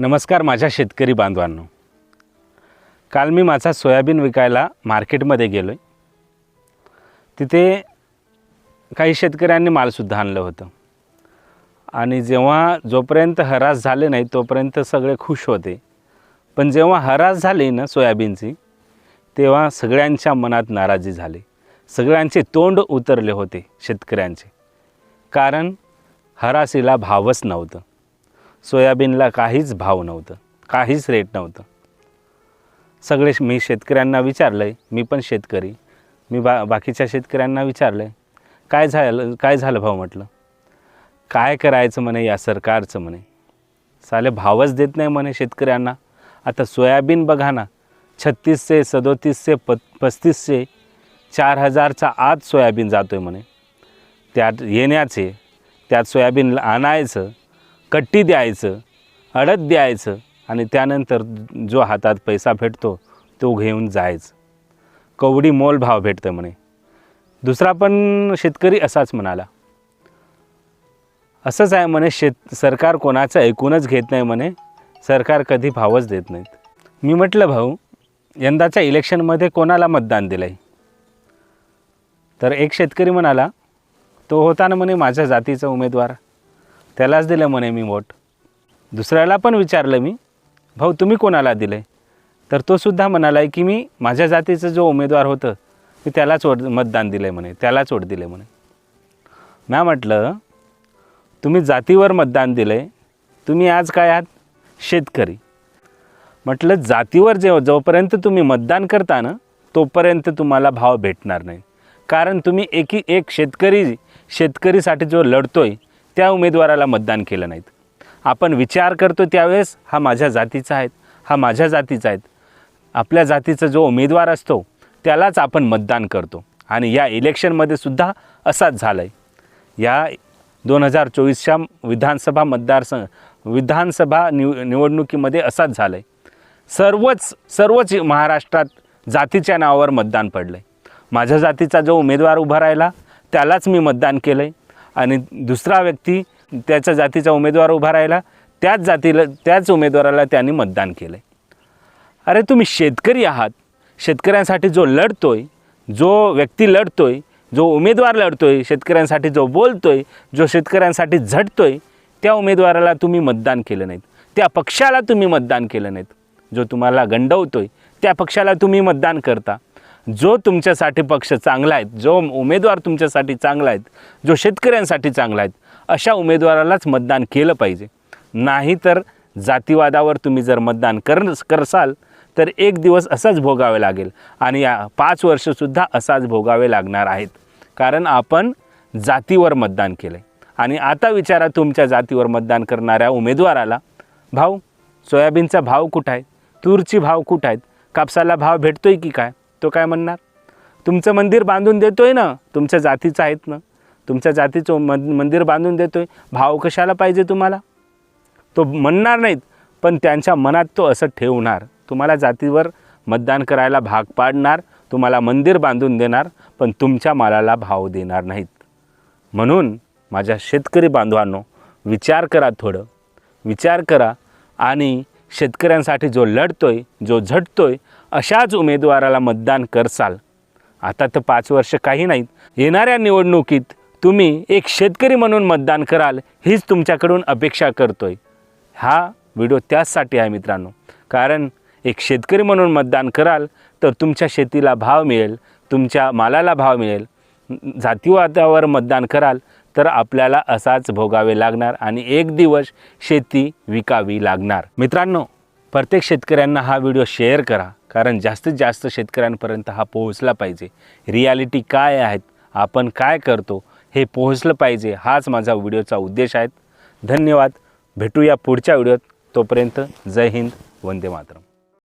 नमस्कार माझ्या शेतकरी बांधवांनो. काल मी माझा सोयाबीन विकायला मार्केटमध्ये गेलो आहे तिथे काही शेतकऱ्यांनी मालसुद्धा आणलं होतं. आणि जेव्हा जोपर्यंत हरास झाले नाही तोपर्यंत सगळे खुश होते. पण जेव्हा हरास झाली ना सोयाबीनची तेव्हा सगळ्यांच्या मनात नाराजी झाली. सगळ्यांचे तोंड उतरले होते शेतकऱ्यांचे. कारण हरासीला भावच नव्हतं. सोयाबीनला काहीच भाव नव्हतं काहीच रेट नव्हतं. सगळे मी शेतकऱ्यांना विचारलं आहे मी पण शेतकरी मी बा बाकीच्या शेतकऱ्यांना विचारलं आहे काय झालं काय झालं भाऊ म्हटलं? काय करायचं म्हणे या सरकारचं म्हणे? साले भावच देत नाही म्हणे शेतकऱ्यांना. आता सोयाबीन बघा ना छत्तीसशे सदोतीसशे प पस्तीसशे चार हजारचा आत सोयाबीन जातो आहे म्हणे. त्यात येण्याचे त्यात सोयाबीन आणायचं कट्टी द्यायचं अडत द्यायचं आणि त्यानंतर जो हातात पैसा भेटतो तो घेऊन जायचं. कवडी मोल भाव भेटतं म्हणे. दुसरा पण शेतकरी असाच म्हणाला. असंच आहे म्हणे शेत सरकार कोणाचं ऐकूनच घेत नाही म्हणे. सरकार कधी भावच देत नाहीत. मी म्हटलं भाऊ यंदाच्या इलेक्शनमध्ये कोणाला मतदान दिलं आहे तर एक शेतकरी म्हणाला तो होता ना म्हणे माझ्या जातीचा उमेदवार. त्यालाच दिलं म्हणे मी वोट. दुसऱ्याला पण विचारलं मी भाऊ तुम्ही कोणाला दिलं आहे तर तो सुद्धा म्हणाला आहे की मी माझ्या जातीचं जो उमेदवार होतं मी त्यालाच वोट मतदान दिलं आहे म्हणे त्यालाच वोट दिलं आहे म्हणे. म्या म्हटलं तुम्ही जातीवर मतदान दिलं आहे तुम्ही आज काय आहात? शेतकरी. म्हटलं जातीवर जे जोपर्यंत तुम्ही मतदान करता ना तोपर्यंत तुम्हाला भाव भेटणार नाही. कारण तुम्ही एकी एक शेतकरी शेतकरीसाठी जो लढतो आहे त्या उमेदवाराला मतदान केलं नाहीत. आपण विचार करतो त्यावेळेस हा माझ्या जातीचा आहे हा माझ्या जातीचा आहे आपल्या जातीचा जो उमेदवार असतो त्यालाच आपण मतदान करतो. आणि या इलेक्शनमध्ये सुद्धा असाच झालं आहे या दोन हजार चोवीसच्या विधानसभा मतदारसंघ विधानसभा निव निवडणुकीमध्ये असाच झालं आहे सर्वच सर्वच महाराष्ट्रात जातीच्या नावावर मतदान पडलं आहे माझ्या जातीचा जो उमेदवार उभा राहिला त्यालाच मी मतदान केलं आहे आणि दुसरा व्यक्ती त्याच्या जातीचा उमेदवार उभा राहिला त्याच जातीला त्याच उमेदवाराला त्यांनी मतदान केलं आहे अरे तुम्ही शेतकरी आहात. शेतकऱ्यांसाठी जो लढतो आहे जो व्यक्ती लढतो आहे जो उमेदवार लढतो आहे शेतकऱ्यांसाठी जो बोलतो आहे जो शेतकऱ्यांसाठी झटतो आहे त्या उमेदवाराला तुम्ही मतदान केलं नाहीत. त्या पक्षाला तुम्ही मतदान केलं नाहीत. जो तुम्हाला गंडवतो आहे त्या पक्षाला तुम्ही मतदान करता. जो तुमच्यासाठी पक्ष चांगला आहे जो उमेदवार तुमच्यासाठी चांगला आहेत जो शेतकऱ्यांसाठी चांगला आहेत अशा उमेदवारालाच मतदान केलं पाहिजे. नाही तर जातीवादावर तुम्ही जर मतदान कर करसाल तर एक दिवस असाच भोगावे लागेल आणि या पाच वर्षसुद्धा असाच भोगावे लागणार आहेत. कारण आपण जातीवर मतदान केलं आहे आणि आता विचारा तुमच्या जातीवर मतदान करणाऱ्या उमेदवाराला भाऊ सोयाबीनचा भाव कुठं आहे? तूरची भाव कुठं आहेत? कापसाला भाव भेटतोय की काय? तो काय म्हणणार? तुमचं मंदिर बांधून देतो आहे ना तुमच्या जातीचं आहेत ना तुमच्या जातीचं मन मंदिर बांधून देतो आहे भाव कशाला पाहिजे तुम्हाला? तो म्हणणार नाहीत पण त्यांच्या मनात तो असं ठेवणार. तुम्हाला जातीवर मतदान करायला भाग पाडणार तुम्हाला मंदिर बांधून देणार पण तुमच्या मालाला भाव देणार नाहीत. म्हणून माझ्या शेतकरी बांधवांनो विचार करा थोडं. विचार करा आणि शेतकऱ्यांसाठी जो लढतो आहे जो झटतो आहे अशाच उमेदवाराला मतदान करसाल. आता तर पाच वर्ष काही नाहीत. येणाऱ्या निवडणुकीत तुम्ही एक शेतकरी म्हणून मतदान कराल हीच तुमच्याकडून अपेक्षा करतोय. हा व्हिडिओ त्याचसाठी आहे मित्रांनो. कारण एक शेतकरी म्हणून मतदान कराल तर तुमच्या शेतीला भाव मिळेल तुमच्या मालाला भाव मिळेल. जातीवादावर मतदान कराल तर आपल्याला असाच भोगावे लागणार आणि एक दिवस शेती विकावी लागणार. मित्रांनो प्रत्येक शेतकऱ्यांना हा व्हिडिओ शेअर करा. कारण जास्तीत जास्त शेतकऱ्यांपर्यंत हा पोहोचला पाहिजे. रियालिटी काय आहेत? आपण काय करतो? हे पोहोचलं पाहिजे हाच माझा व्हिडिओचा उद्देश आहे. धन्यवाद. भेटूया पुढच्या व्हिडिओत. तोपर्यंत जय हिंद वंदे मातरम.